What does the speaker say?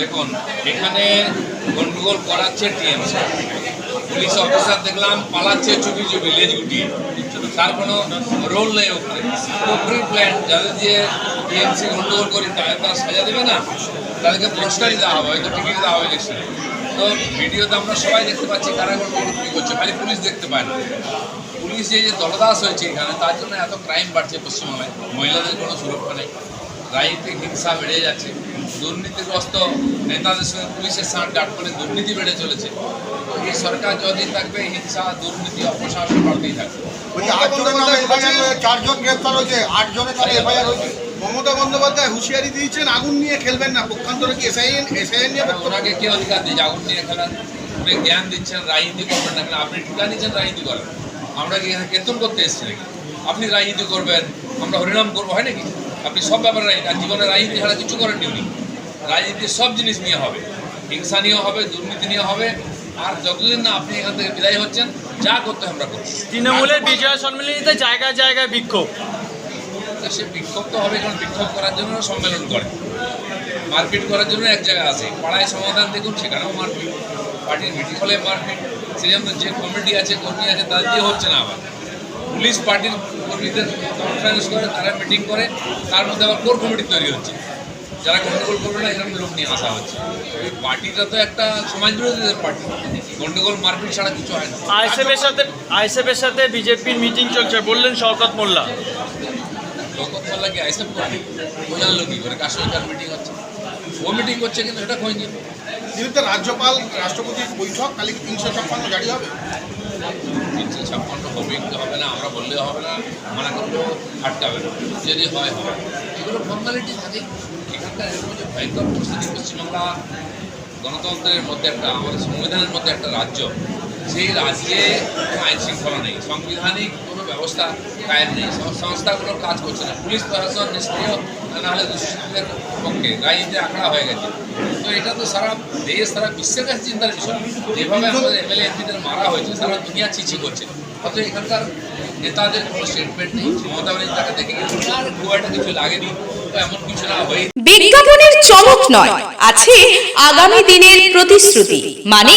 দেখুন, এখানে গন্ডগোল করাচ্ছে টিএমসি। পুলিশ অফিসার দেখলাম, পালাচ্ছে চুপি চুপি, লেজ গুটিয়ে। তার কোনো রোল নেই ওখানে। প্রি প্ল্যান যাদের দিয়ে টিএমসি গন্ডগোল করি, তাদের তারা সাজা দেবে না। তাদেরকে পুরস্কারই দেওয়া হবে, হয়তো টিকিট দেওয়া হবে ইলেকশনে তো ভিডিওতে আমরা সবাই দেখতে পাচ্ছি কারা গন্ডগোল কী করছে। খালি পুলিশ দেখতে পায় না। পুলিশ যে যে দলদাস হয়েছে এখানে, তার জন্য এত ক্রাইম বাড়ছে পশ্চিমবাংলায় মহিলাদের কোনো সুরক্ষা নেই। রাজনীতিক হিংসা বেড়ে যাচ্ছে। দুর্নীতিগ্রস্ত নেতাদের সঙ্গে পুলিশের সাঁট ডাট করে দুর্নীতি বেড়ে চলেছে। এই সরকার যতদিন থাকবে, হিংসা, দুর্নীতি অপশাসন বাড়তেই থাকবে। চারজন হয়েছে মমতা বন্দ্যোপাধ্যায় হুঁশিয়ারি দিয়েছেন আগুন নিয়ে খেলবেন না। পক্ষান্তরে কি এসআইএন এসআইএন নিয়ে ওনাকে কে অধিকার দিয়েছে? আগুন নিয়ে খেলার উনি জ্ঞান দিচ্ছেন রাজনীতি করবেন না আপনি ঠিকা নিচ্ছেন রাজনীতি করেন। আমরা কি এখানে কেতন করতে এসেছি নাকি? আপনি রাজনীতি করবেন আমরা হরিনাম করব হয় নাকি? আপনি সব ব্যাপারে রাজনীতি আর জীবনে রাজনীতি ছাড়া কিছু করেননি উনি। রাজনীতির সব জিনিস নিয়ে হবে। হিংসা নিয়ে হবে দুর্নীতি নিয়ে হবে। আর যতদিন না আপনি এখান থেকে বিদায় হচ্ছেন যা করতে আমরা করব তৃণমূলের বিজয় সম্মেলনীতে জায়গায় জায়গায় বিক্ষোভ। তা সে বিক্ষোভ তো হবে কারণ বিক্ষোভ করার জন্য সম্মেলন করে। মারপিট করার জন্য এক জায়গায় আসে পাড়ায় সমাধান দেখুন, সেখানেও মারপিট। পার্টির মিটিং হলে মারপিট। সেই যে কমিটি আছে, কর্মী আছে তাদের দিয়ে হচ্ছে না আবার। পুলিশ পার্টির কর্মীদের কনফারেন্স করে, তারা মিটিং করে, তার মধ্যে আবার কোর কমিটি তৈরি হচ্ছে। যারা গন্ডগোল করবে না, এরকম লোক নিয়ে আসা হচ্ছে। এই পার্টিটা তো একটা সমাজ বিরোধীদের পার্টি। গন্ডগোল মারপিট ছাড়া কিছু হয় না। আইএসএফের সাথে আইএসএফের সাথে বিজেপির মিটিং চলছে, বললেন শওকত মোল্লা। লোকত লাগে আইসব করে বোঝার লোক কি করে কার সঙ্গে মিটিং হচ্ছে? ও মিটিং করছে কিন্তু এটা খোঁজ নিয়ে দিল্লিতে রাজ্যপাল রাষ্ট্রপতির বৈঠক কালি তিনশো ছাপ্পান্ন জারি হবে? তিনশো ছাপ্পান্ন হবে হবে না আমরা বললেও হবে না মানা করলেও আটকাবে না। যদি হয় হবে। এগুলো ফর্মালিটি থাকে এখানকার এরকম যে ভয়ঙ্কর পরিস্থিতি পশ্চিমবাংলা গণতন্ত্রের মধ্যে একটা আমাদের সংবিধানের মধ্যে একটা রাজ্য। সেই রাজ্যে আইন শৃঙ্খলা নেই, সাংবিধানিক কোনো ব্যবস্থা কায়েম নেই সংস্থাগুলো কাজ করছে না। পুলিশ প্রশাসন নিষ্ক্রিয় নাহলে দুষ্কৃতীদের পক্ষে রাজনীতি আখড়া হয়ে গেছে। তো এটা তো সারা দেশ, সারা বিশ্বের কাছে চিন্তার বিষয়। যেভাবে আমাদের এমএলএ, এমপিদের মারা হয়েছে, সারা দুনিয়া চিচি করছে। অত এখানকার নেতাদের কোনো স্টেটমেন্ট নেই, মমতা ব্যানার্জি তাকে দেখে গেছে আর খুব একটা কিছু লাগেনি বিজ্ঞাপনের চমক নয়, আছে আগামী দিনের প্রতিশ্রুতি মানে